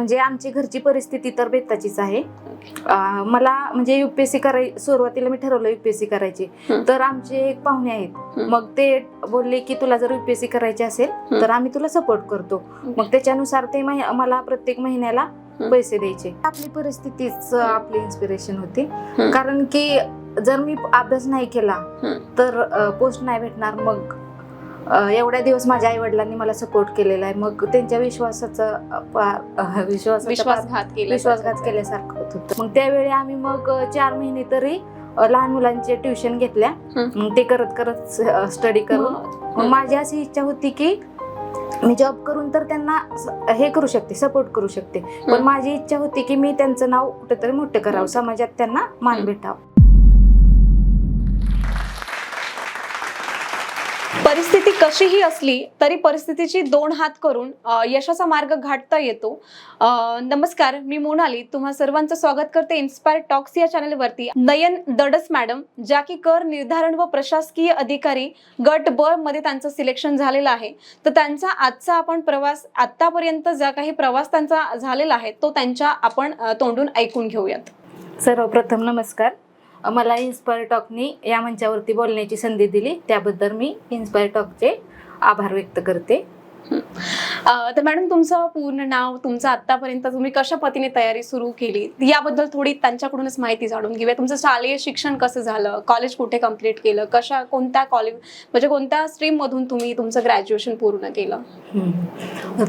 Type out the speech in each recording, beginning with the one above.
म्हणजे आमची घरची परिस्थिती तर बेताचीच आहे मला म्हणजे युपीएससी कराय सुरुवातीला मी ठरवलं युपीएससी करायची. तर आमचे एक पाहुणे आहेत. मग ते बोलले की तुला जर युपीएससी करायची असेल. तर आम्ही तुला सपोर्ट करतो मग त्याच्यानुसार ते मला प्रत्येक महिन्याला. पैसे द्यायचे आपली परिस्थितीच आपली इन्स्पिरेशन होती. कारण की जर मी अभ्यास नाही केला. तर पोस्ट नाही भेटणार मग एवढ्या दिवस माझ्या आई वडिलांनी मला सपोर्ट केलेला आहे. मग त्यांच्या विश्वासाचं विश्वासघात केला विश्वासघात केल्यासारखं होत. होतं. मग त्यावेळी आम्ही मग चार महिने तरी लहान मुलांचे ट्युशन घेतल्या. मग ते करत करत स्टडी करून. मग? माझी अशी इच्छा होती की मी जॉब करून तर त्यांना हे करू शकते सपोर्ट करू शकते. पण. माझी इच्छा होती की मी त्यांचं नाव कुठेतरी मोठं करावं समाजात त्यांना मान. भेटावं. परिस्थिती कशीही असली तरी परिस्थितीची दोन हात करून यशाचा मार्ग गाठता येतो. नमस्कार मी मोनाली. तुम्हा सर्वांचं स्वागत करते इन्स्पायर टॉक्स या चॅनलवरती. नयन दडस मॅडम ज्या की कर निर्धारण व प्रशासकीय अधिकारी गट ब मध्ये त्यांचं सिलेक्शन झालेलं आहे. तर त्यांचा आजचा आपण प्रवास आतापर्यंत ज्या काही प्रवास त्यांचा झालेला आहे तो त्यांच्या आपण तोंडून ऐकून घेऊयात. सर्वप्रथम नमस्कार. मला इन्स्पायर टॉकनी या मंचावरती बोलण्याची संधी दिली. त्याबद्दल मी इन्स्पायर टॉकचे आभार व्यक्त करते. तर मॅडम तुमचं पूर्ण नाव तुमचं आतापर्यंत तुम्ही कशा पद्धतीने तयारी सुरू केली? याबद्दल थोडी त्यांच्याकडूनच माहिती जाणून घेऊया. तुमचं शालेय शिक्षण कसं झालं? कॉलेज कुठे कंप्लीट केलं? कशा कोणत्या कॉलेज म्हणजे कोणत्या स्ट्रीम मधून तुम्ही तुमचं ग्रॅज्युएशन पूर्ण केलं.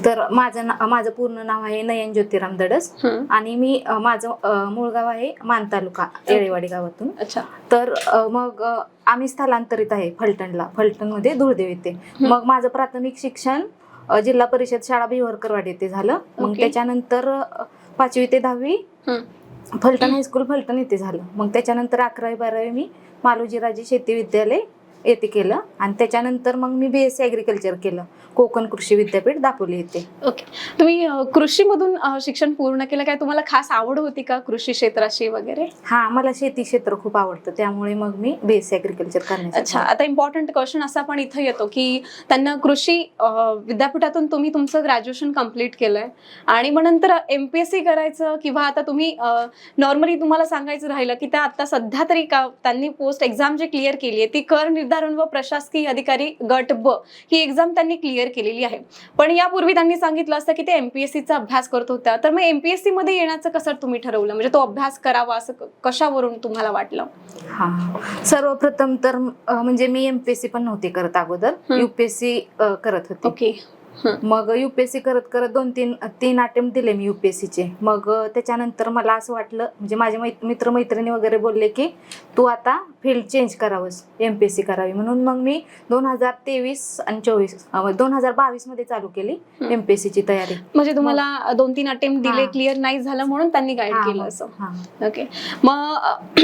तर माझं माझं पूर्ण नाव आहे नयन ज्योतिराम दडस. आणि मी माझं मूळ गाव आहे मान तालुका येळेवाडी गावातून. अच्छा. तर मग आम्ही स्थलांतरित आहे फलटणला. फलटणमध्ये धुळदेव येते. मग माझं प्राथमिक शिक्षण जिल्हा परिषद शाळा भिवरकरवाडी येथे झालं मग. त्याच्यानंतर पाचवी ते दहावी. फलटण हायस्कूल फलटण येथे झालं मग त्याच्यानंतर अकरावी बारावी मी मालोजीराजे शेती विद्यालय येथे केलं. आणि त्याच्यानंतर मग मी बी एस सी ॲग्रिकल्चर केलं. कोकण कृषी विद्यापीठ दापोली येथे ओके तुम्ही कृषीमधून शिक्षण पूर्ण केलं काय? तुम्हाला खास आवड होती का कृषी क्षेत्राशी वगैरे? हा मला शेती क्षेत्र खूप आवडतं. त्यामुळे मग मी बी एस सी ॲग्रिकल्चर अच्छा करण्यासाठी आता इम्पॉर्टंट क्वेश्चन असा पण इथं येतो की त्यांना कृषी विद्यापीठातून तुम्ही तुमचं ग्रॅज्युएशन कंप्लीट केलंय. आणि मग नंतर एम पी एस सी करायचं किंवा आता तुम्ही नॉर्मली तुम्हाला सांगायचं राहिलं की त्या आता सध्या तरी का त्यांनी पोस्ट एक्झाम जी क्लिअर केली आहे ती कर निर्धारण व प्रशासकीय अधिकारी गट ब ही एक्झाम त्यांनी क्लिअर केलेली आहे. पण यापूर्वी त्यांनी सांगितलं असतं की ते एमपीएससीचा अभ्यास करत होत्या. तर मग एमपीएससी मध्ये येण्याचं कसं तुम्ही ठरवलं? म्हणजे तो अभ्यास करावा असं कशावरून तुम्हाला वाटलं? हा. सर्वप्रथम तर म्हणजे मी एमपीएससी पण नव्हती करत अगोदर. युपीएससी करत होते. ओके. मग युपीएससी करत करत दोन तीन तीन अटेम्प्ट दिले मी युपीएससीचे मग त्याच्यानंतर मला असं वाटलं म्हणजे माझे मै- मित्रमैत्रिणी वगैरे बोलले की तू आता फील्ड चेंज करावंस एमपीएससी करावी म्हणून मग मी दोन हजार तेवीस आणि चोवीस दोन हजार बावीसमध्ये चालू केली हं. एमपीएससीची तयारी म्हणजे तुम्हाला दोन तीन अटेम्प्ट दिले. क्लिअर नाही झालं म्हणून त्यांनी गाईड केलं असं. ओके मग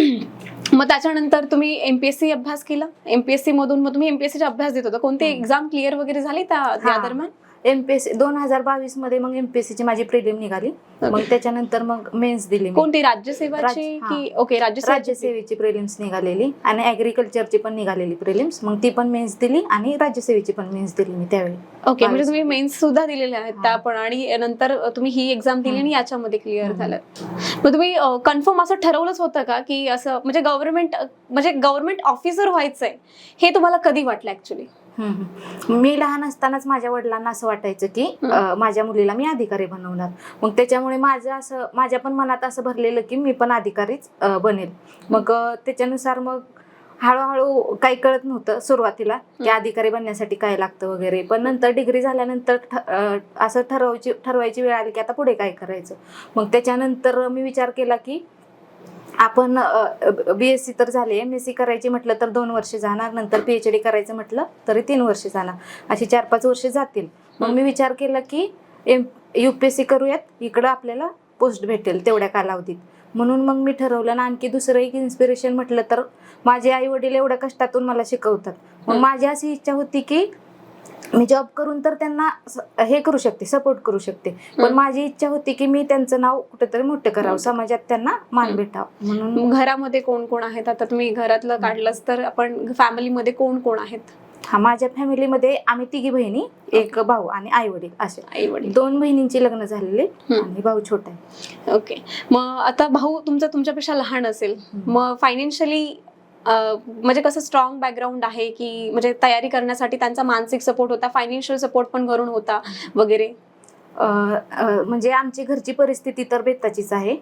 मग त्याच्यानंतर तुम्ही एमपीएससी अभ्यास केला एमपीएससी मधून मग तुम्ही एमपीएससी अभ्यास देत होता कोणते. एक्झाम क्लिअर वगैरे झाली त्या. दरम्यान एमपीएससी दोन हजार बावीसमध्ये मग एमपीएससी ची माझी प्रिलिम निघाली मग त्याच्यानंतर मग मेन्स दिली. कोणती राज्यसेवाची राज्य-. की ओके राज्यसेवाची राज्यसेवेची प्रिलिम्स निघालेली आणि ऍग्रिकल्चरची पण निघालेली प्रिलिम्स मग ती पण मेन्स दिली आणि राज्यसेवेची पण मेन्स दिली मी त्यावेळी ओके म्हणजे तुम्ही. मेन्स सुद्धा दिलेल्या आहेत. त्या पण आणि नंतर तुम्ही ही एक्झाम दिली आणि. याच्यामध्ये क्लिअर. झालं मग तुम्ही कन्फर्म असं ठरवलंच होतं का की असं म्हणजे गव्हर्नमेंट म्हणजे गव्हर्नमेंट ऑफिसर व्हायचंय हे तुम्हाला कधी वाटलं ऍक्च्युली. मी लहान असतानाच माझ्या वडिलांना असं वाटायचं की माझ्या मुलीला मी अधिकारी बनवणार. मग त्याच्यामुळे माझं असं माझ्या पण मनात असं भरलेलं की मी पण अधिकारीच बनेल. मग त्याच्यानुसार मग हळूहळू काही कळत नव्हतं सुरुवातीला की. अधिकारी बनण्यासाठी काय लागतं वगैरे. पण नंतर डिग्री झाल्यानंतर असं ठरवायची ठरवायची वेळ आली की आता पुढे काय करायचं. मग त्याच्यानंतर मी विचार केला की आपण बी एस सी तर झाले एम एस सी करायची म्हटलं तर दोन वर्ष जाणार नंतर पी एच डी करायचं म्हटलं तरी तीन वर्ष जाणार. अशी चार पाच वर्ष जातील. मग मी विचार केला की M U P S C करूयात इकडं आपल्याला पोस्ट भेटेल तेवढ्या कालावधीत. म्हणून मग मी ठरवलं ना आणखी दुसरं एक इन्स्पिरेशन म्हटलं तर माझे आई वडील एवढ्या कष्टातून मला शिकवतात. मग. माझी अशी इच्छा होती की मी जॉब करून तर त्यांना हे करू शकते सपोर्ट करू शकते. पण. माझी इच्छा होती की मी त्यांचं नाव कुठेतरी मोठं करावं. समाजात त्यांना मान. भेटावं. म्हणून घरामध्ये कोण कोण आहेत? आता तुम्ही घरातलं काढलंच तर आपण फॅमिलीमध्ये कोण कोण आहेत? हा माझ्या फॅमिलीमध्ये आम्ही तिघी बहिणी एक भाऊ आणि आई वडील असे. आई वडील दोन बहिणींची लग्न झालेले. आणि भाऊ छोटा आहे. ओके. मग आता भाऊ तुमचा तुमच्यापेक्षा लहान असेल. मग फायनान्शियली म्हणजे कसं स्ट्रॉंग बॅकग्राऊंड आहे की म्हणजे तयारी करण्यासाठी त्यांचा मानसिक सपोर्ट होता फायनान्शियल सपोर्ट पण घरून होता वगैरे. म्हणजे आमची घरची परिस्थिती तर बेताचीच आहे.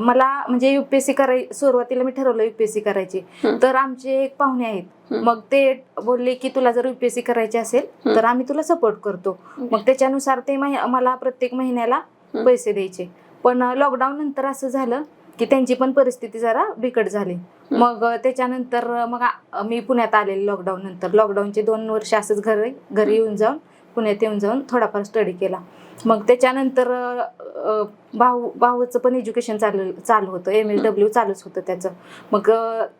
मला म्हणजे युपीएससी कराय सुरुवातीला मी ठरवलं युपीएससी करायची. तर आमचे एक पाहुणे आहेत. मग ते बोलले की तुला जर युपीएससी करायची असेल. तर आम्ही तुला सपोर्ट करतो. मग त्याच्यानुसार ते मला प्रत्येक महिन्याला. पैसे द्यायचे. पण लॉकडाऊन नंतर असं झालं की त्यांची पण परिस्थिती जरा बिकट झाली. मग त्याच्यानंतर मग मी पुण्यात आलेले लॉकडाऊन नंतर. लॉकडाऊनचे दोन वर्ष असंच घरी घरी येऊन जाऊन पुण्यात येऊन जाऊन थोडाफार स्टडी केला. मग त्याच्यानंतर भाऊ भाऊचं पण एज्युकेशन चालू चालू होतं. एम एस डब्ल्यू चालूच होतं त्याचं. मग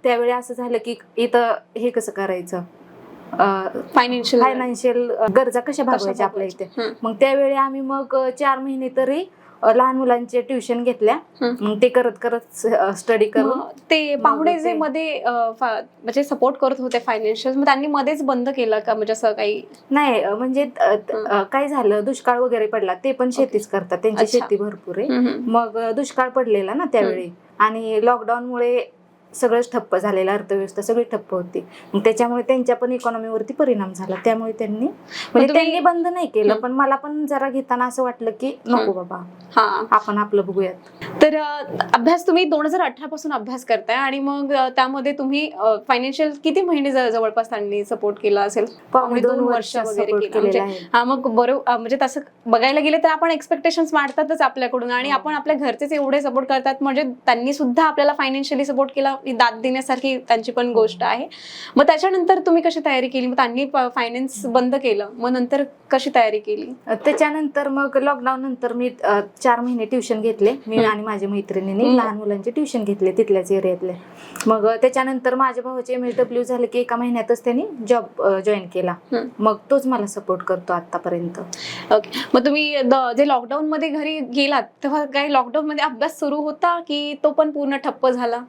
त्यावेळी असं झालं की इथं हे कसं करायचं? फायनान्शियल फायनान्शियल गरजा कशा भागवायच्या आपल्या इथे. मग त्यावेळी आम्ही मग चार महिने तरी लहान मुलांचे ट्युशन घेतल्या. ते करत करत स्टडी करून ते पाहुणे जे मध्ये म्हणजे सपोर्ट करत होते फायनान्शियल मग त्यांनी मध्येच बंद केलं का? म्हणजे असं काही? नाही म्हणजे काय झालं? दुष्काळ वगैरे पडला. ते पण शेतीच करतात. त्यांची. शेती भरपूर आहे. मग दुष्काळ पडलेला ना त्यावेळी. आणि लॉकडाऊनमुळे सगळंच ठप्प झालेलं अर्थव्यवस्था सगळी ठप्प होती. त्याच्यामुळे त्यांच्या पण इकॉनॉमीवरती परिणाम झाला. त्यामुळे त्यांनी म्हणजे त्यांनी बंद नाही केलं. पण मला पण जरा घेताना असं वाटलं की नको बाबा. हा. आपण आपलं बघूयात. तर अभ्यास तुम्ही दोन हजार अठरा पासून अभ्यास करताय आणि मग त्यामध्ये तुम्ही फायनान्शियल किती महिने जवळपास त्यांनी सपोर्ट केला असेल? पावणे दोन वर्ष वगैरे म्हणजे- हा मग बरोबर म्हणजे तसं बघायला गेले तर आपण एक्सपेक्टेशन वाढतातच आपल्याकडून आणि हो. आपण आपल्या घरचेच एवढे सपोर्ट करतात. म्हणजे त्यांनी सुद्धा आपल्याला फायनान्शियली सपोर्ट केला. दाद देण्यासारखी त्यांची पण गोष्ट आहे. मग त्याच्यानंतर तुम्ही कशी तयारी केली? मग त्यांनी फायनान्स बंद केलं. मग नंतर कशी तयारी केली? त्याच्यानंतर मग लॉकडाऊन नंतर मी चार महिने ट्युशन घेतले. मी. आणि माझ्या मैत्रिणींनी. लहान मुलांचे ट्युशन घेतले तिथल्याच एरियातले मग त्याच्यानंतर माझ्या भावाचे एम एस डब्ल्यू झाले की एका महिन्यातच त्यांनी जॉब जॉईन केला. मग तोच मला सपोर्ट करतो आतापर्यंत ओके. मग तुम्ही जे लॉकडाऊन मध्ये घरी गेलात तेव्हा काही लॉकडाऊन मध्ये अभ्यास सुरू होता की तो पण पूर्ण ठप्प झाला?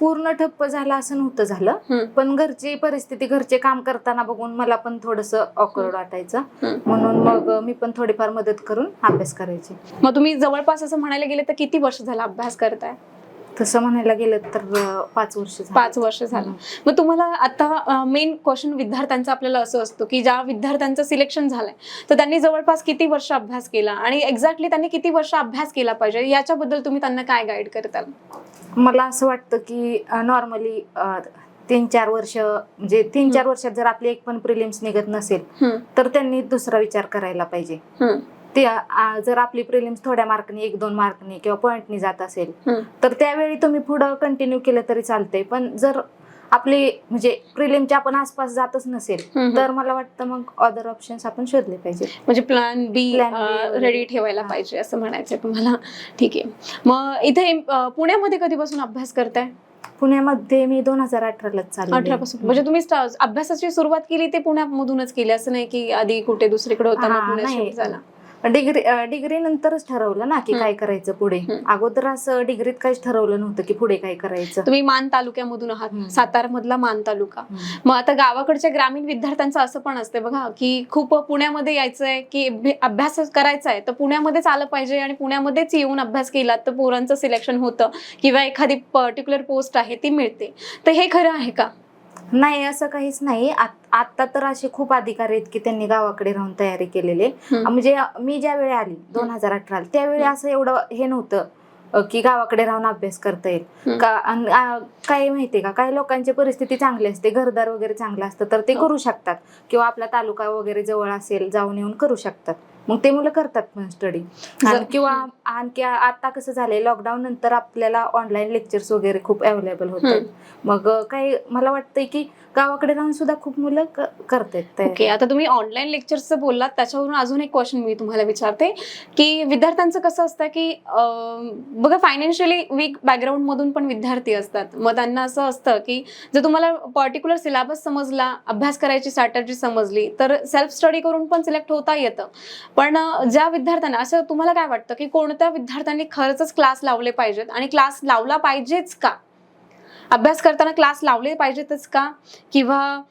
पूर्ण ठप्प झाला असं नव्हतं झालं. पण घरची परिस्थिती घरचे काम करताना बघून मला पण थोडस ऑकवर्ड वाटायचं. म्हणून मग मी पण थोडीफार मदत करून अभ्यास करायचे. मग तुम्ही जवळपास असं म्हणायला गेले तर किती वर्ष झालं अभ्यास करताय? तसं म्हणायला गेलं तर पाच वर्ष. पाच वर्ष झालं. मग तुम्हाला आता मेन क्वेश्चन विद्यार्थ्यांचा आपल्याला असं असतो की ज्या विद्यार्थ्यांचं सिलेक्शन झालंय तर त्यांनी जवळपास किती वर्ष अभ्यास केला आणि एक्झॅक्टली त्यांनी किती वर्ष अभ्यास केला पाहिजे? याच्याबद्दल तुम्ही त्यांना काय गाईड करताल? मला असं वाटतं की नॉर्मली तीन चार वर्ष म्हणजे तीन चार वर्षात जर आपली एक पण प्रिलिम्स निघत नसेल तर त्यांनी दुसरा विचार करायला पाहिजे. ते आ, जर आपली प्रिलिम्स थोड्या मार्कनी एक दोन मार्कनी किंवा पॉईंटनी जात असेल. तर त्यावेळी तुम्ही पुढं कंटिन्यू केलं तरी चालतंय. पण जर आपली म्हणजे प्रिलिमच्या आपण आसपास जातच नसेल. तर मला वाटतं मग अदर ऑप्शन्स आपण शोधले पाहिजे म्हणजे प्लॅन बी. रेडी ठेवायला. पाहिजे असं म्हणायचं तुम्हाला. ठीक आहे. मग इथे पुण्यामध्ये कधीपासून अभ्यास करताय? पुण्यामध्ये मी दोन हजार अठरालाच चालू अठरा पासून म्हणजे तुम्ही अभ्यासाची सुरुवात केली ते पुण्यामधूनच केली. असं नाही की आधी कुठे दुसरीकडे होता डिग्री डिग्री नंतरच ठरवलं ना की. काय करायचं पुढे. अगोदर असं डिग्रीत काहीच ठरवलं नव्हतं की पुढे काय करायचं तुम्ही मान तालुक्यामधून आहात. सातारा मधला मान तालुका. मग आता गावाकडच्या ग्रामीण विद्यार्थ्यांचं असं पण असते बघा की खूप पुण्यामध्ये यायचंय की अभ्य- अभ्यास करायचा आहे तर पुण्यामध्येच आलं पाहिजे आणि पुण्यामध्येच येऊन अभ्यास केला तर पोरांचं सिलेक्शन होतं किंवा एखादी पर्टिक्युलर पोस्ट आहे ती मिळते तर हे खरं आहे का नाही असं काहीच नाही आत- तर असे खूप अधिकारी आहेत की त्यांनी गावाकडे राहून तयारी केलेली. म्हणजे मी ज्या वेळी आली दोन हजार अठरा त्यावेळी. असं एवढं हे नव्हतं की गावाकडे राहून अभ्यास करता येईल. का काय माहितीये का काही लोकांची परिस्थिती चांगली असते घरदार वगैरे चांगलं असतं तर ते हो. करू शकतात किंवा आपला तालुका वगैरे जवळ असेल जाऊन येऊन करू शकतात मग ते मुलं करतात पण स्टडी किंवा आणखी आता कसं झालंय लॉकडाऊन नंतर आपल्याला ऑनलाईन लेक्चर्स वगैरे खूप अवेलेबल होत. आहेत मग काही मला वाटतंय की गावाकडे राहून सुद्धा खूप मुलं क- करतायत ओके. आता तुम्ही ऑनलाईन लेक्चरचं बोललात त्याच्यावरून अजून एक क्वेश्चन मी तुम्हाला विचारते की विद्यार्थ्यांचं कसं असतं की बघा फायनान्शियली वीक बॅकग्राऊंड मधून पण विद्यार्थी असतात. मग त्यांना असं असतं की जर तुम्हाला पर्टिक्युलर सिलेबस समजला अभ्यास करायची स्ट्रॅटर्जी समजली तर सेल्फ स्टडी करून पण सिलेक्ट होता येतं. पण ज्या विद्यार्थ्यांना असं तुम्हाला काय वाटतं की कोणत्या विद्यार्थ्यांनी खरंच क्लास लावले पाहिजेत? आणि क्लास लावला पाहिजेच का? अभ्यास करताना क्लास लावले पाहिजेतच का? किंवा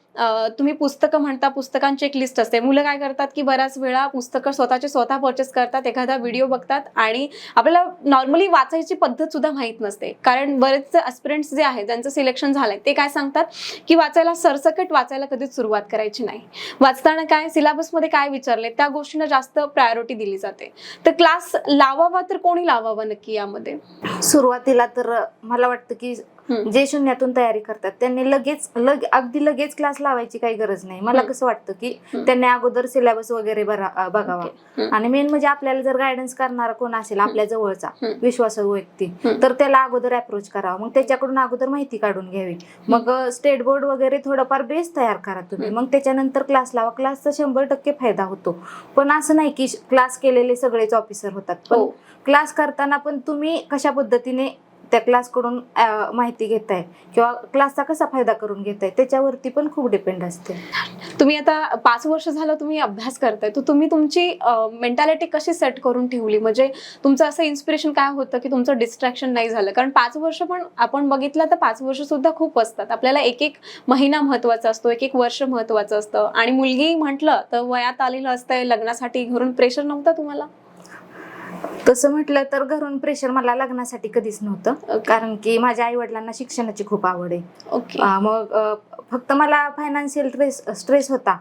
तुम्ही पुस्तकं म्हणता पुस्तकांची एक लिस्ट असते. मुलं काय करतात की बऱ्याच वेळा पुस्तकं स्वतःचे स्वतः परचेस करतात एखादा व्हिडिओ बघतात आणि आपल्याला नॉर्मली वाचायची पद्धत सुद्धा माहीत नसते. कारण बरेचसे अस्पिरंट्स जे आहेत ज्यांचं सिलेक्शन झालंय ते काय सांगतात की वाचायला सरसकट वाचायला कधीच सुरुवात करायची नाही. वाचताना काय सिलेबसमध्ये काय विचारले त्या गोष्टींना जास्त प्रायोरिटी दिली जाते. तर क्लास लावावा तर कोणी लावावा नक्की यामध्ये? सुरुवातीला तर मला वाटतं की जे शून्यातून तयारी करतात त्यांनी लगेच लग अगदी लगेच क्लास लावायची काही गरज नाही मला. कसं वाटतं की. त्यांनी अगोदर सिलेबस वगैरे बघावा. आणि मेन म्हणजे आपल्याला जर गायडन्स करणारा कोण असेल आपल्या जवळचा. विश्वासू व्यक्ती. तर त्याला अगोदर अप्रोच करावा मग त्याच्याकडून अगोदर माहिती काढून घ्यावी मग स्टेट बोर्ड वगैरे थोडंफार बेस तयार करा तुम्ही. मग त्याच्यानंतर क्लास लावा क्लासचा शंभर टक्के फायदा होतो पण असं नाही की क्लास केलेले सगळेच ऑफिसर होतात पण हो. क्लास करताना पण तुम्ही कशा पद्धतीने त्या क्लासकडून माहिती माहिती घेताय किंवा क्लासचा कसा फायदा करून घेताय त्याच्यावरती पण खूप डिपेंड असते. तुम्ही आता पाच वर्ष झालं तुम्ही अभ्यास करताय तर तुम्ही तुमची मेंटॅलिटी कशी सेट करून ठेवली? म्हणजे तुमचं असं इन्स्पिरेशन काय होतं की तुमचं डिस्ट्रॅक्शन नाही झालं? कारण पाच वर्ष पण आपण बघितलं तर पाच वर्ष सुद्धा खूप असतात. आपल्याला एक एक महिना महत्त्वाचा असतो एक एक वर्ष महत्वाचं असतं. आणि मुलगी म्हटलं तर वयात आलेलं असतंय लग्नासाठी घरून प्रेशर नव्हतं तुम्हाला? तसं म्हटलं तर घरून प्रेशर मला लग्नासाठी कधीच नव्हतं. कारण की माझ्या आई वडिलांना शिक्षणाची खूप आवड आहे. ओके मग फक्त मला फायनान्शियल स्ट्रेस स्ट्रेस होता.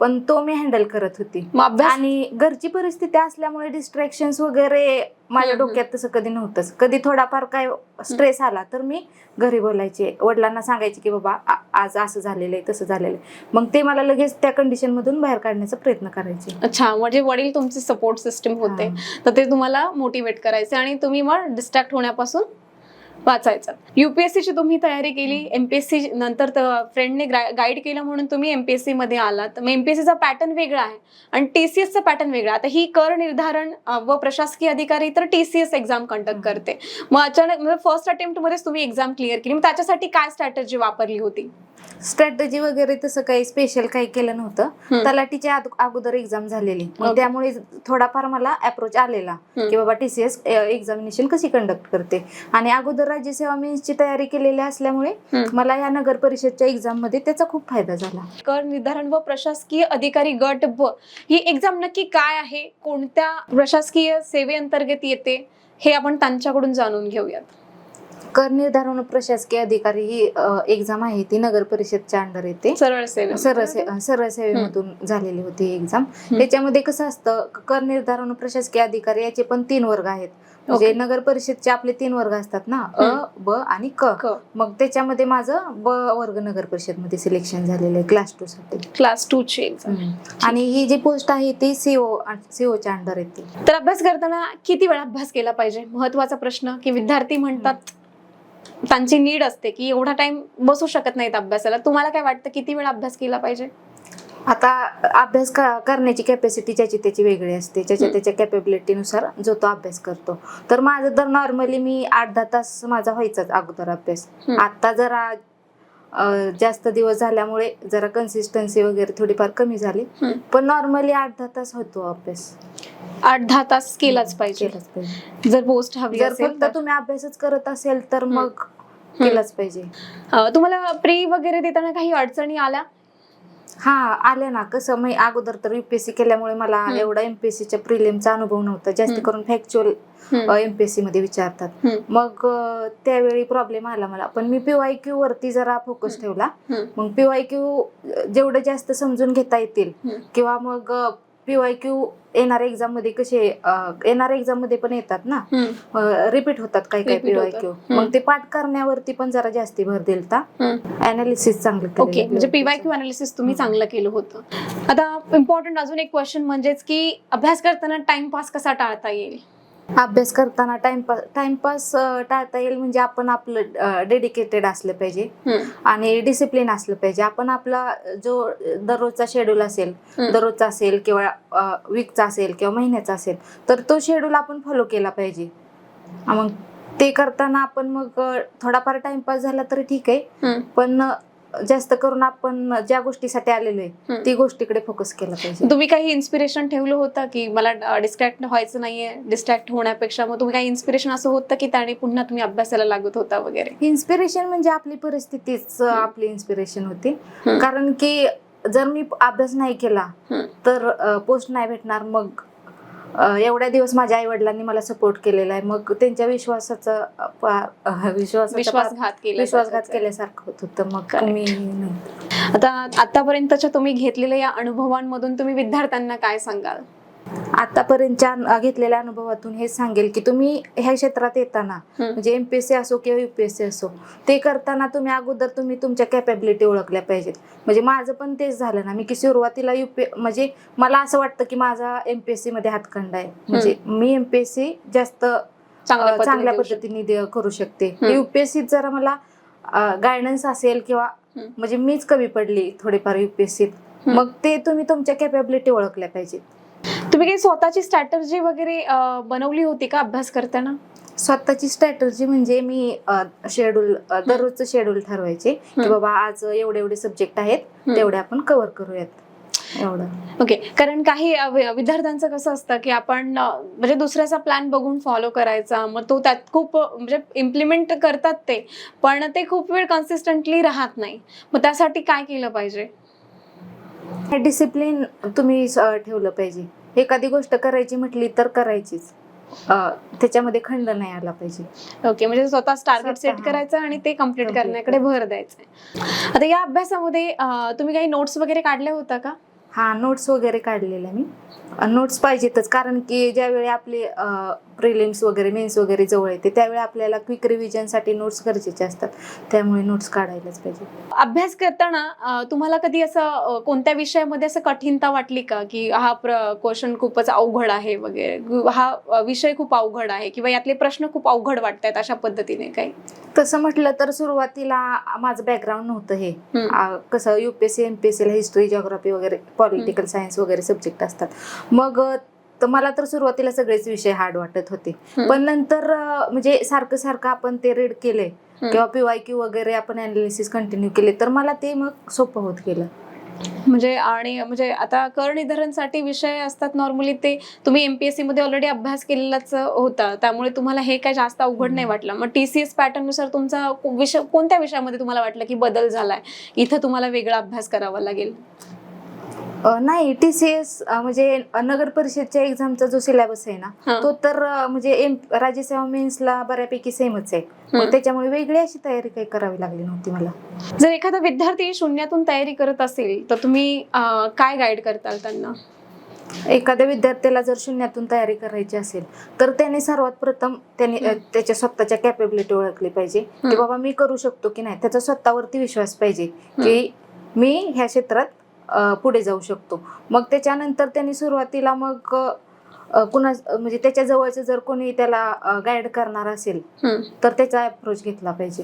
पण तो मी हँडल करत होती. आणि घरची परिस्थिती असल्यामुळे डिस्ट्रॅक्शन्स वगैरे माझ्या. डोक्यात तसं कधी नव्हतंच. कधी थोडाफार काय स्ट्रेस आला तर मी घरी बोलायचे. वडिलांना सांगायचे की बाबा आज असं झालेलं आहे तसं झालेलं आहे. मग ते मला लगेच त्या कंडिशन मधून बाहेर काढण्याचा प्रयत्न करायचे. अच्छा म्हणजे वडील तुमचे सपोर्ट सिस्टम होते. तर ते तुम्हाला मोटिवेट करायचे आणि तुम्ही मग डिस्ट्रॅक्ट होण्यापासून वाचायचं. युपीएससी ची तुम्ही तयारी केली एमपीएससी नंतर फ्रेंडने गाईड केलं म्हणून तुम्ही एमपीएससी मध्ये आलात. मग एमपीएससीचा पॅटर्न वेगळा आहे आणि टीसीएसचा पॅटर्न वेगळा आता ही कर निर्धारण व प्रशासकीय अधिकारी तर टीसीएस एक्झाम कंडक्ट करते. मग अचानक म्हणजे फर्स्ट अटेम्प्ट मध्येच तुम्ही एक्झाम क्लिअर केली. मग त्याच्यासाठी काय स्ट्रॅटेजी वापरली होती? स्ट्रॅटेजी वगैरे तसं काही स्पेशल काही केलं नव्हतं. तलाठीच्या अगोदर एक्झाम झालेली. त्यामुळे थोडाफार मला अप्रोच आलेला. की बाबा टीसीएस एक्झामिनेशन कशी कंडक्ट करते? आणि अगोदर राज्यसेवा मेन्सची तयारी केलेली असल्यामुळे. मला या नगर परिषदच्या एक्झाममध्ये त्याचा खूप फायदा झाला. कर निर्धारण व प्रशासकीय अधिकारी गट ब ही एक्झाम नक्की काय आहे? कोणत्या प्रशासकीय सेवेअंतर्गत येते? हे आपण त्यांच्याकडून जाणून घेऊयात. कर निर्धारण प्रशासकीय अधिकारी ही एक्झाम आहे ती नगर परिषदच्या अंडर येते. सरळ सेवे सरळ सेवेमधून झालेली होती एक्झाम त्याच्यामध्ये कसं असतं कर निर्धारण प्रशासकीय अधिकारी याचे पण तीन वर्ग आहेत. म्हणजे. नगर परिषदचे आपले तीन वर्ग असतात ना अ ब आणि क. मग त्याच्यामध्ये माझं ब वर्ग नगर परिषदमध्ये सिलेक्शन झालेलं आहे क्लास टू साठी. क्लास टू ची आणि ही जी पोस्ट आहे ती सीओ सीओच्या अंडर येते. तर अभ्यास करताना किती वेळा अभ्यास केला पाहिजे? महत्त्वाचा प्रश्न की विद्यार्थी म्हणतात त्यांची नीड असते की एवढा टाइम बसू शकत नाहीत अभ्यासाला. तुम्हाला काय वाटतं किती वेळा अभ्यास केला पाहिजे? आता अभ्यास करण्याची कॅपॅसिटी ज्याची त्याची वेगळी असते. ज्याच्या त्याच्या कॅपेबिलिटीनुसार जो तो अभ्यास करतो. तर माझं तर नॉर्मली मी आठ दहा तास माझा व्हायचाच अगोदर अभ्यास. आता जरा जास्त दिवस झाल्यामुळे जरा कन्सिस्टन्सी वगैरे थोडीफार कमी झाली. पण नॉर्मली आठ दहा तास होतो अभ्यास. आठ दहा तास केलाच पाहिजे. जर पोस्ट हवी जर असेल फक्त तर. तुम्ही अभ्यासच करत असेल तर. मग केलाच पाहिजे अं, तुम्हाला प्री वगैरे देताना काही अडचणी आल्या हा आले ना कसं मी अगोदर तर युपीएससी केल्यामुळे मला हम्म. एवढा एमपीएससीच्या प्रिलिमचा अनुभव नव्हता जास्त हम्म. करून फॅक्च्युअल हम्म. एमपीएससी मध्ये विचारतात हम्म. मग अं, त्यावेळी प्रॉब्लेम आला मला पण मी पीवाय क्यू वरती जरा फोकस ठेवला हम्म. मग पीवाय क्यू जेवढं जास्त समजून घेता येतील हम्म. किंवा मग पीवाय क्यू येणाऱ्या एक्झाममध्ये कसे येणाऱ्या एक्झाममध्ये पण येतात ना. रिपीट होतात काही काही पीवाय होतात. क्यू. मग ते पाठ करण्यावरती पण जरा जास्ती भर दिलता. अनालिसिस चांगलं ओके म्हणजे पीवाय चं. क्यू अनालिसिस तुम्ही. चांगलं केलं होतं आता इम्पॉर्टंट अजून एक क्वेश्चन म्हणजेच की अभ्यास करताना टाइमपास कसा टाळता येईल अभ्यास करताना टाइमपास टाइमपास टाळता येईल म्हणजे आपण आपलं डेडिकेटेड असलं पाहिजे. आणि डिसिप्लिन असलं पाहिजे आपण आपला जो दररोजचा शेड्यूल असेल. दररोजचा असेल किंवा वीकचा असेल किंवा महिन्याचा असेल तर तो शेड्यूल आपण फॉलो केला पाहिजे मग ते करताना आपण मग थोडाफार टाइमपास झाला तरी ठीक आहे. पण जास्त करून आपण ज्या गोष्टीसाठी आलेलो आहे. ती गोष्टीकडे फोकस केला पाहिजे तुम्ही काही इन्स्पिरेशन ठेवलं होतं की मला डिस्ट्रॅक्ट व्हायचं नाहीये डिस्ट्रॅक्ट होण्यापेक्षा मग तुम्ही काही इन्स्पिरेशन असं होतं की त्याने पुन्हा तुम्ही अभ्यासाला लागत होता वगैरे इन्स्पिरेशन म्हणजे आपली परिस्थितीच आपली इन्स्पिरेशन होती. कारण की जर मी अभ्यास नाही केला. तर पोस्ट नाही भेटणार मग एवढ्या दिवस माझ्या आई वडिलांनी मला सपोर्ट केलेला आहे. मग त्यांच्या विश्वासाचा विश्वासघात केला विश्वासघात केल्यासारखं होत होतं. मग. मी नाही. आता आतापर्यंतच्या तुम्ही घेतलेल्या या अनुभवांमधून तुम्ही विद्यार्थ्यांना काय सांगाल? आतापर्यंतच्या घेतलेल्या अनुभवातून हे सांगेल की तुम्ही ह्या क्षेत्रात येताना. म्हणजे एमपीएससी असो किंवा युपीएससी असो ते करताना तुम्ही अगोदर तुम्ही तुमच्या कॅपॅबिलिटी ओळखल्या पाहिजेत म्हणजे माझं पण तेच झालं ना मी की सुरुवातीला युपी म्हणजे मला असं वाटतं की माझा एमपीएससी मध्ये हातखंड आहे म्हणजे मी एमपीएससी जास्त चांगल्या पद्धतीने करू शकते. युपीएससी जरा मला गायडन्स असेल किंवा. म्हणजे मीच कमी पडली थोडीफार युपीएससीत हम्म. मग ते तुम्ही तुमच्या कॅपॅबिलिटी ओळखल्या पाहिजेत तुम्ही काही स्वतःची स्ट्रॅटर्जी वगैरे बनवली होती का अभ्यास करताना? स्वतःची स्ट्रॅटर्जी म्हणजे मी शेड्यूल दररोजचं शेड्यूल ठरवायचे. की. बाबा आज एवढे एवढे सब्जेक्ट आहेत. तेवढे आपण कव्हर करूयात. एवढं. ओके. कारण काही विद्यार्थ्यांचं कसं असतं की आपण म्हणजे दुसऱ्याचा प्लॅन बघून फॉलो करायचा मग तो त्यात खूप म्हणजे इम्प्लिमेंट करतात ते पण ते खूप वेळ कन्सिस्टंटली राहत नाही. मग त्यासाठी काय केलं पाहिजे? हे डिसिप्लिन तुम्ही ठेवलं पाहिजे. एखादी गोष्ट करायची म्हटली तर करायचीच. त्याच्यामध्ये खंड नाही आला पाहिजे. ओके म्हणजे स्वतः टार्गेट सेट. करायचं आणि ते कंप्लीट करण्याकडे भर द्यायचं आता या अभ्यासामध्ये तुम्ही काही नोट्स वगैरे काढल्या होता का? हा नोट्स वगैरे काढलेल्या मी. नोट्स पाहिजेतच कारण की ज्यावेळी आपले प्रिलिम्स वगैरे मेन्स वगैरे जवळ येते त्यावेळी आपल्याला क्विक रिव्हिजनसाठी नोट्स गरजेचे असतात. त्यामुळे नोट्स काढायलाच पाहिजे. अभ्यास करताना तुम्हाला कधी असं कोणत्या विषयामध्ये असं कठीणता वाटली का? की हा क्वेश्चन खूपच अवघड आहे वगैरे हा विषय खूप अवघड आहे किंवा यातले प्रश्न खूप अवघड वाटतायत अशा पद्धतीने काही? तसं म्हटलं तर सुरुवातीला माझं बॅकग्राऊंड नव्हतं हे. कसं युपीएससी एमपीएससी ला हिस्ट्री जॉग्राफी वगैरे पॉलिटिकल सायन्स वगैरे सब्जेक्ट असतात. मग तर मला तर सुरुवातीला सगळेच विषय हार्ड वाटत होते. पण नंतर म्हणजे सारखं सारखं आपण ते रीड केले. किंवा पीवाय क्यू वगैरे आपण अनालिसिस कंटिन्यू केले तर मला ते मग सोपं होत गेलं. म्हणजे आणि म्हणजे आता कर निर्धारणसाठी विषय असतात नॉर्मली ते तुम्ही एमपीएससी मध्ये ऑलरेडी अभ्यास केलेलाच होता त्यामुळे तुम्हाला हे काय जास्त अवघड नाही वाटलं. मग टीसीएस पॅटर्ननुसार तुमचा विषय कोणत्या विषयामध्ये तुम्हाला वाटलं की बदल झालाय? इथं तुम्हाला वेगळा अभ्यास करावा लागेल. नाही टी सी एस म्हणजे नगर परिषदच्या एक्झामचा जो सिलेबस आहे हा. ना तो तर म्हणजे राज्यसेवा मेन्सला बऱ्यापैकी सेमच आहे. त्याच्यामुळे वेगळी अशी तयारी काही करावी लागली नव्हती मला. जर एखादा विद्यार्थी शून्यातून तयारी करत असेल तर तुम्ही काय गाईड करताल त्यांना? एखाद्या विद्यार्थ्याला जर शून्यातून तयारी करायची असेल तर त्याने सर्वात प्रथम त्याने त्याच्या स्वतःच्या कॅपेबिलिटी ओळखली पाहिजे. की. बाबा मी करू शकतो की नाही? त्याचा स्वतःवरती विश्वास पाहिजे. की मी ह्या क्षेत्रात पुढे जाऊ शकतो. मग त्याच्यानंतर त्यांनी सुरुवातीला मग कुणा म्हणजे त्याच्या जवळचं जर कोणी त्याला गाईड करणार असेल. तर त्याचा अप्रोच घेतला पाहिजे.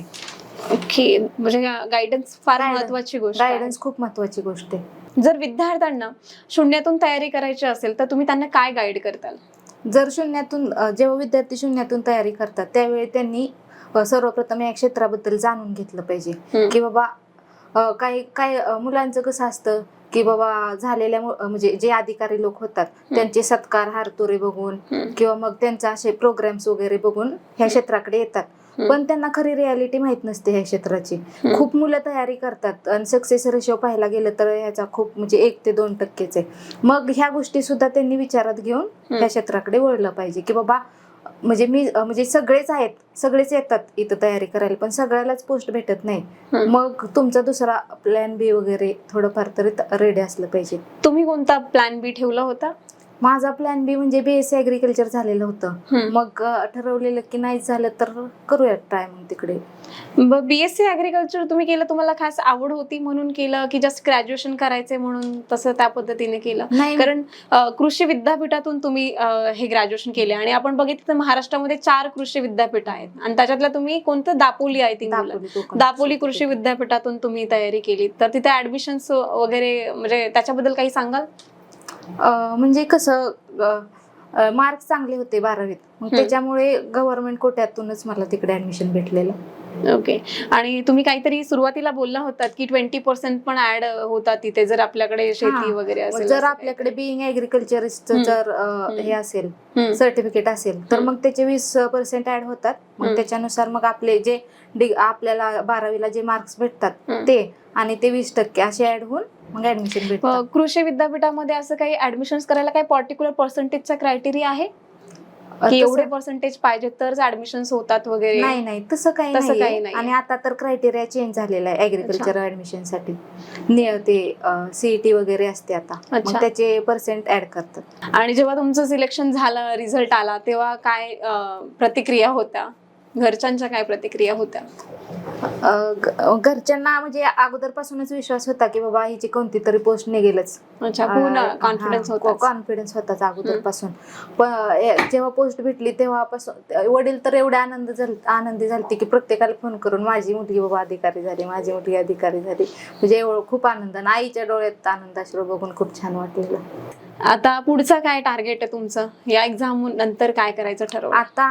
ओके. म्हणजे गायडन्स फार महत्वाची गोष्ट. गायडन्स खूप महत्वाची गोष्ट आहे. जर विद्यार्थ्यांना शून्यातून तयारी करायची असेल तर तुम्ही त्यांना काय गाईड करताल? जर शून्यातून जेव्हा विद्यार्थी शून्यातून तयारी करतात त्यावेळी त्यांनी सर्वप्रथम या क्षेत्राबद्दल जाणून घेतलं पाहिजे. की बाबा काही काय अ, मुलांचं कसं असतं की बाबा झालेल्या म्हणजे जे अधिकारी लोक होतात त्यांचे सत्कार हारतुरे बघून. किंवा मग त्यांचे असे प्रोग्राम्स वगैरे बघून ह्या क्षेत्राकडे येतात. पण त्यांना खरी रियालिटी माहीत नसते ह्या क्षेत्राची. खूप मुलं तयारी करतात आणि सक्सेस रेशो पाहायला गेलं तर ह्याचा खूप म्हणजे एक ते दोन टक्केच आहे मग ह्या गोष्टी सुद्धा त्यांनी विचारात घेऊन ह्या क्षेत्राकडे वळलं पाहिजे की बाबा म्हणजे मी म्हणजे सगळेच आहेत सगळेच येतात इथं तयारी करायला पण सगळ्यालाच पोस्ट भेटत नाही. मग तुमचा दुसरा प्लॅन बी वगैरे थोडंफार तरी रेडी असलं पाहिजे. तुम्ही कोणता प्लॅन बी ठेवला होता? माझा प्लॅन बी म्हणजे बीएससी ऍग्रिकल्चर झालेलं होतं. मग ठरवलेलं की नाही झालं तर करूयात ट्राय मग तिकडे. बीएससी ऍग्रिकल्चर तुम्ही केलं तुम्हाला खास आवड होती म्हणून केलं की जस्ट ग्रॅज्युएशन करायचंय म्हणून तसं त्या पद्धतीने केलं? नाही. कारण कृषी विद्यापीठातून तुम्ही हे ग्रॅज्युएशन केले आणि आपण बघितलं तर महाराष्ट्रामध्ये चार कृषी विद्यापीठ आहेत. आणि त्याच्यातलं तुम्ही कोणतं? दापोली आय थिंक दापोली कृषी विद्यापीठातून तुम्ही तयारी केली. तर तिथे ऍडमिशन्स वगैरे म्हणजे त्याच्याबद्दल काही सांगाल? म्हणजे कसं मार्क्स चांगले होते बारावीत मग. त्याच्यामुळे गव्हर्नमेंट कोट्यातूनच मला तिकडे ऍडमिशन भेटलेलं ओके आणि तुम्ही काहीतरी सुरुवातीला बोलला होतात की ट्वेंटी पर्सेंट पण ऍड होतात तिथे जर आपल्याकडे शेती. वगैरे असेल जर आपल्याकडे बिईंग ऍग्रिकल्चरिस्ट. जर. हे असेल. सर्टिफिकेट असेल तर. मग त्याचे वीस पर्सेंट ऍड होतात मग. त्याच्यानुसार मग आपले जे आपल्याला बारावीला जे मार्क्स भेटतात. ते आणि ते वीस टक्के असे ऍड होऊन मग ऍडमिशन कृषी विद्यापीठामध्ये असं काही ऍडमिशन करायला काही पर्टिक्युलर पर्सेंटेजचा क्रायटेरिया आहे? की एवढे पर्सेंटेज पाहिजे तरच ऍडमिशन होतात वगैरे? नाही नाही तसं काही तसं काही नाही. आणि आता तर क्रायटेरिया चेंज झालेला आहे ऍग्रिकल्चर ऍडमिशनसाठी. ते सीईटी वगैरे असते आता. त्याचे पर्सेंट ऍड करतात. आणि जेव्हा तुमचं सिलेक्शन झालं रिझल्ट आला तेव्हा काय प्रतिक्रिया होत्या? घरच्यांच्या काय प्रतिक्रिया होत्या? अ, ग- घरच्यांना म्हणजे अगोदरपासूनच विश्वास होता की बाबा हिची कोणती तरी पोस्ट निघेलच. अच्छा पूर्ण कॉन्फिडन्स होता कॉन्फिडन्स होताच. अगोदरपासून. पण ए- जेव्हा पोस्ट भेटली तेव्हापासून वडील तर एवढे आनंद झाल आनंदी झालते की प्रत्येकाला फोन करून माझी मुलगी बाबा अधिकारी झाली माझी मुलगी अधिकारी झाली. म्हणजे एवढं खूप आनंद आणि आईच्या डोळ्यात आनंदाश्रू बघून खूप छान वाटलेलं. आता पुढचं काय टार्गेट आहे तुमचं? या एक्झाम नंतर काय करायचं ठरवलं? आता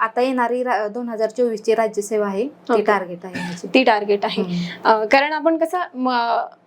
आता येणारी दोन हजार चोवीस ची राज्यसेवा आहे. ती. टार्गेट आहे ती टार्गेट आहे. कारण आपण कसं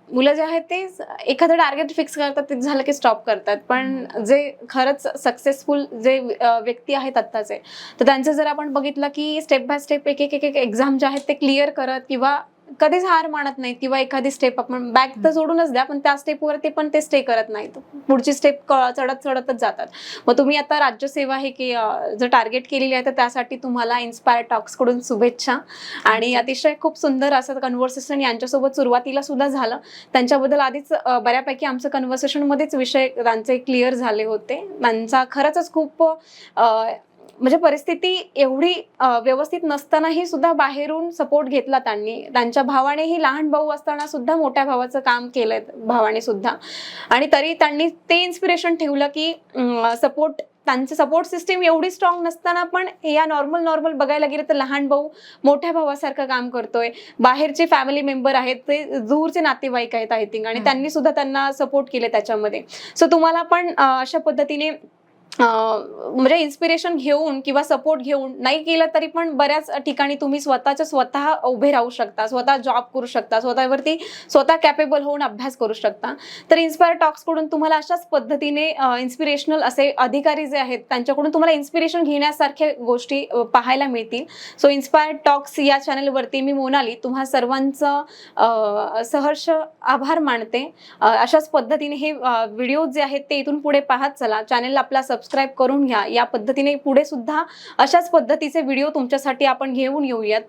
मुलं जे आहेत ते एखादं टार्गेट फिक्स करतात ते झालं की स्टॉप करतात. पण जे खरंच सक्सेसफुल जे व्यक्ती आहेत आत्ताचे तर त्यांचं जर आपण बघितलं की स्टेप बाय स्टेप एक एक एक एक एक्झाम जे आहेत ते क्लिअर करत किंवा कधीच हार मानत नाहीत किंवा एखादी स्टेप आपण बॅक तर सोडूनच द्या पण त्या स्टेपवरती पण ते स्टे करत नाहीत. पुढची स्टेप चढत चढतच जातात. मग तुम्ही आता राज्यसेवा हे की जर टार्गेट केलेली आहे तर त्यासाठी तुम्हाला इन्स्पायर टॉक्सकडून शुभेच्छा. आणि अतिशय खूप सुंदर असं कन्व्हर्सेशन यांच्यासोबत सुरुवातीला सुद्धा झालं. त्यांच्याबद्दल आधीच बऱ्यापैकी आमचं कन्व्हर्सेशन मध्येच विषय त्यांचे क्लिअर झाले होते. त्यांचा खरंच खूप म्हणजे परिस्थिती एवढी व्यवस्थित नसतानाही सुद्धा बाहेरून सपोर्ट घेतला त्यांनी. त्यांच्या भावानेही लहान भाऊ असताना सुद्धा मोठ्या भावाचं काम केलंय भावाने सुद्धा. आणि तरी त्यांनी ते इन्स्पिरेशन ठेवलं की सपोर्ट त्यांचं सपोर्ट सिस्टीम एवढी स्ट्रॉंग नसताना पण या नॉर्मल नॉर्मल बघायला गेलं तर लहान भाऊ मोठ्या भावासारखं काम करतोय. बाहेरचे फॅमिली मेंबर आहेत ते दूरचे नातेवाईक आहेत आय थिंक आणि. त्यांनी सुद्धा त्यांना सपोर्ट केले त्याच्यामध्ये. सो तुम्हाला पण अशा पद्धतीने म्हणजे इन्स्पिरेशन घेऊन किंवा सपोर्ट घेऊन नाही केलं तरी पण बऱ्याच ठिकाणी तुम्ही स्वतःच्या स्वतः उभे राहू शकता स्वतः जॉब करू शकता स्वतःवरती स्वतः कॅपेबल होऊन अभ्यास करू शकता. तर इन्स्पायर टॉक्सकडून तुम्हाला अशाच पद्धतीने इन्स्पिरेशनल असे अधिकारी जे आहेत त्यांच्याकडून तुम्हाला इन्स्पिरेशन घेण्यासारख्या गोष्टी पाहायला मिळतील. सो इन्स्पायर टॉक्स या चॅनलवरती मी मोनाली तुम्हा सर्वांचं सहर्ष आभार मानते. अशाच पद्धतीने हे व्हिडिओ जे आहेत ते इथून पुढे पाहत चला. चॅनलला आपला सबस्क्राईब करून घ्या. या पद्धतीने पुढे सुद्धा अशाच पद्धतीचे व्हिडिओ तुमच्यासाठी आपण घेऊन येऊयात.